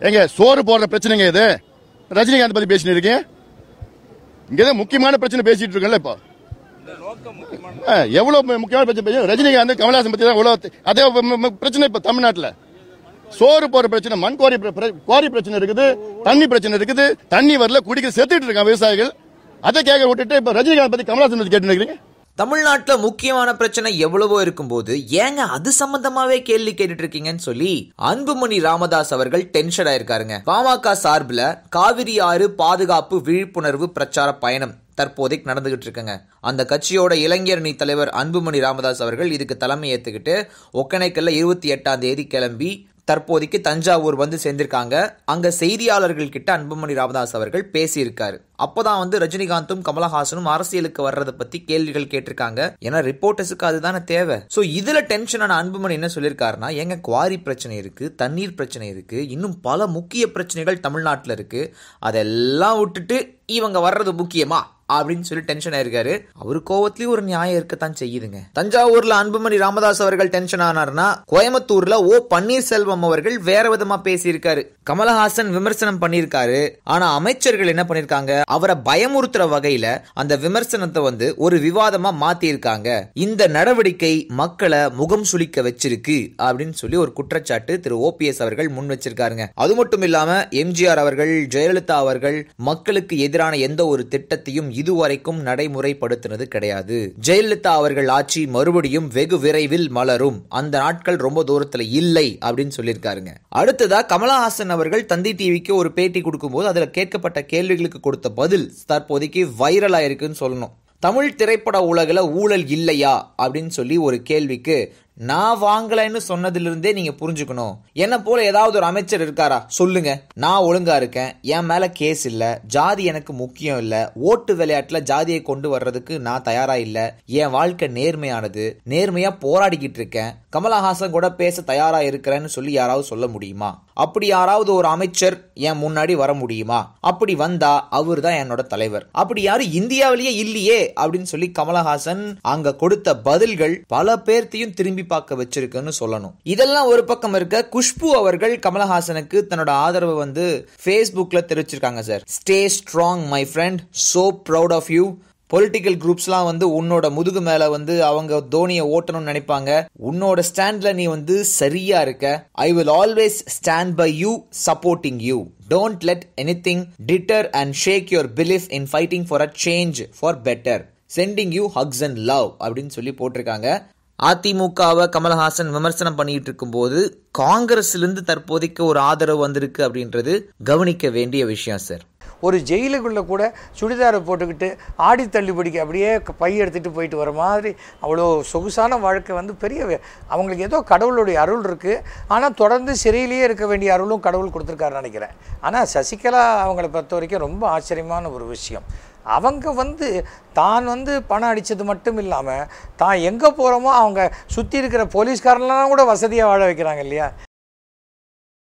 எங்க சோறு போடுற பிரச்சனைங்க இது. ரஜினிகாந்த் பத்தி பேசிட்டு இருக்கேன் இங்க தான் முக்கியமான பிரச்சனை பேசிட்டு இருக்கல இப்போ. எவ்வளோ எவ்வளவு முக்கியமான பிரச்சனை பேசி ரஜினிகாந்த் கமல்ஹாசன் பத்தி தான் இவ்வளவு அதே பிரச்சனை இப்ப தமிழ்நாட்டுல. சோறு போற பிரச்சனை மண் குவாரி பிர- பிர- குவாரி பிரச்சனை இருக்குது தண்ணி பிரச்சனை இருக்குது தண்ணி வரல குடிக்க செத்துட்டு இருக்கான் விவசாயிகள். அதை கேட்க விட்டுட்டு இப்ப ரஜினிகாந்த் பத்தி கமல்ஹாசன் பத்தி கேட்டு இருக்கீங்க தமிழ்நாட்டில் முக்கியமான பிரச்சனை எவ்வளவோ இருக்கும்போது ஏங்க அது சம்பந்தமாவே கேள்வி கேட்டுட்டு இருக்கீங்கன்னு சொல்லி அன்புமணி ராமதாஸ் அவர்கள் டென்ஷன் ஆயிருக்காருங்க. பாமக சார்பில் காவிரி ஆறு பாதுகாப்பு விழிப்புணர்வு பிரச்சார பயணம் தற்போதைக்கு நடந்துகிட்டு இருக்குங்க அந்த கட்சியோட இளைஞரணி தலைவர் அன்புமணி ராமதாஸ் அவர்கள் இதுக்கு தலைமை ஏத்துக்கிட்டு ஒக்கனைக்கல்ல இருபத்தி எட்டாம் தேதி கிளம்பி தற்போதைக்கு தஞ்சாவூர் வந்து சேர்ந்திருக்காங்க. அங்க செய்தியாளர்கள் கிட்ட அன்புமணி ராமதாஸ் அவர்கள் பேசியிருக்காரு. அப்போதான் வந்து ரஜினிகாந்தும் கமலஹாசனும் அரசியலுக்கு வர்றதை பத்தி கேள்விகள் கேட்டிருக்காங்க. ஏன்னா ரிப்போர்ட்டர்ஸுக்கு அதுதானே தேவை. சோ இதுல டென்ஷனான அன்புமணி என்ன சொல்லியிருக்காருன்னா எங்க குவாரி பிரச்சனை இருக்கு தண்ணீர் பிரச்சனை இருக்கு இன்னும் பல முக்கிய பிரச்சனைகள் தமிழ்நாட்டில் இருக்கு. அதெல்லாம் விட்டுட்டு இவங்க வர்றது முக்கியமா? அப்படின்னு சொல்லி டென்ஷன் ஆயிருக்காரு. அவர் கோவத்திலயும் ஒரு நியாயம் இருக்கத்தான் செய்யுதுங்க. தஞ்சாவூர்ல அன்புமணி ராமதாஸ் அவர்கள் டென்ஷன் ஆனார்னா கோயம்புத்தூர்ல ஓ பன்னீர்செல்வம் அவர்கள் வேற விதமா பேசியிருக்காரு. கமலஹாசன் விமர்சனம் பண்ணியிருக்காரு. ஆனா அமைச்சர்கள் என்ன பண்ணிருக்காங்க அவரை பயமுறுத்துற வகையில அந்த விமர்சனத்தை வந்து ஒரு விவாதமா மாத்தி இந்த நடவடிக்கை மக்களை முகம் சுளிக்க வச்சிருக்கு அப்படின்னு சொல்லி ஒரு குற்றச்சாட்டு திரு ஓபிஎஸ் அவர்கள் முன் வச்சிருக்காருங்க. அது மட்டும் இல்லாம எம்ஜிஆர் அவர்கள் ஜெயலலிதா அவர்கள் மக்களுக்கு எதிரான எந்த ஒரு திட்டத்தையும் இதுவரைக்கும் நடைமுறைப்படுத்தினது கிடையாது. ஜெயலலிதா அவர்கள் ஆட்சி மறுபடியும் வெகு விரைவில் மலரும். அந்த நாட்கள் ரொம்ப தூரத்துல இல்லை அப்படின்னு சொல்லியிருக்காருங்க. அடுத்ததா கமலஹாசன் அவர்கள் தந்தி டிவிக்கு ஒரு பேட்டி கொடுக்கும்போது அதுல கேட்கப்பட்ட கேள்விகளுக்கு கொடுத்த பதில் தற்போதைக்கு வைரல் ஆயிருக்குன்னு சொல்லணும். தமிழ் திரைப்பட உலகில் ஊழல் இல்லையா அப்படின்னு சொல்லி ஒரு கேள்விக்கு நான் வாங்கலைன்னு சொன்னதிலிருந்தே நீங்க புரிஞ்சுக்கணும். என்ன போல ஏதாவது ஒரு அமைச்சர் இருக்காரா? சொல்லுங்க. நான் ஒழுங்கா இருக்கேன். என் மேல கேஸ் இல்ல. ஜாதி எனக்கு முக்கியம் இல்ல. ஓட்டு விளையாட்டுல ஜாதியை கொண்டு வர்றதுக்கு நான் தயாரா இல்ல. என் வாழ்க்கை நேர்மையானது. நேர்மையா போராடிக்கிட்டு இருக்கேன். கமலஹாசன் கூட பேச தயாரா இருக்கிறேன்னு சொல்லி யாராவது சொல்ல முடியுமா? அப்படி யாராவது ஒரு அமைச்சர் என் முன்னாடி வர முடியுமா? அப்படி வந்தா அவர் தான் என்னோட தலைவர். அப்படி யாரும் இந்தியாவிலேயே இல்லையே அப்படின்னு சொல்லி கமலஹாசன் அங்க கொடுத்த பதில்கள் பல பேர்த்தையும் திரும்பி பார்க்க வச்சிருக்குன்னு சொல்லணும். இதெல்லாம் ஒரு பக்கம் இருக்க குஷ்பு அவர்கள் கமலஹாசனுக்கு தன்னோட ஆதரவை வந்து ஃபேஸ்புக்ல தெரிவிச்சிருக்காங்க sir stay strong my friend so proud of you political குரூப்ஸ்லாம் வந்து உன்னோட முதுகு மேல வந்து அவங்க தோனியை ஓட்டணும்னு நினைப்பாங்க. உன்னோட ஸ்டாண்ட்ல நீ வந்து சரியா இருக்க. I will always stand by you supporting you don't let anything deter and shake your belief in fighting for a change for better sending you hugs and love அப்படின்னு சொல்லி போட்டிருக்காங்க. அதிமுகவை கமல்ஹாசன் விமர்சனம் பண்ணிட்டு இருக்கும்போது காங்கிரஸ்லேருந்து தற்போதைக்கு ஒரு ஆதரவு வந்திருக்கு அப்படின்றது கவனிக்க வேண்டிய விஷயம் சார். ஒரு ஜெயிலுக்குள்ளே கூட சுடிதாரை போட்டுக்கிட்டு ஆடி தள்ளுபடிக்கு அப்படியே பை எடுத்துகிட்டு போயிட்டு வர மாதிரி அவ்வளோ சொகுசான வாழ்க்கை வந்து பெரிய அவங்களுக்கு ஏதோ கடவுளுடைய அருள் இருக்குது ஆனால் தொடர்ந்து சிறையிலேயே இருக்க வேண்டிய அருளும் கடவுள் கொடுத்துருக்காருன்னு நினைக்கிறேன். ஆனால் சசிகலா அவங்கள பொறுத்த வரைக்கும் ரொம்ப ஆச்சரியமான ஒரு விஷயம். அவங்க வந்து தான் வந்து பணம் அடித்தது மட்டும் இல்லாமல் தான் எங்கே போகிறோமோ அவங்க சுற்றி இருக்கிற போலீஸ்காரன்லாம் கூட வசதியாக வாழ வைக்கிறாங்க இல்லையா?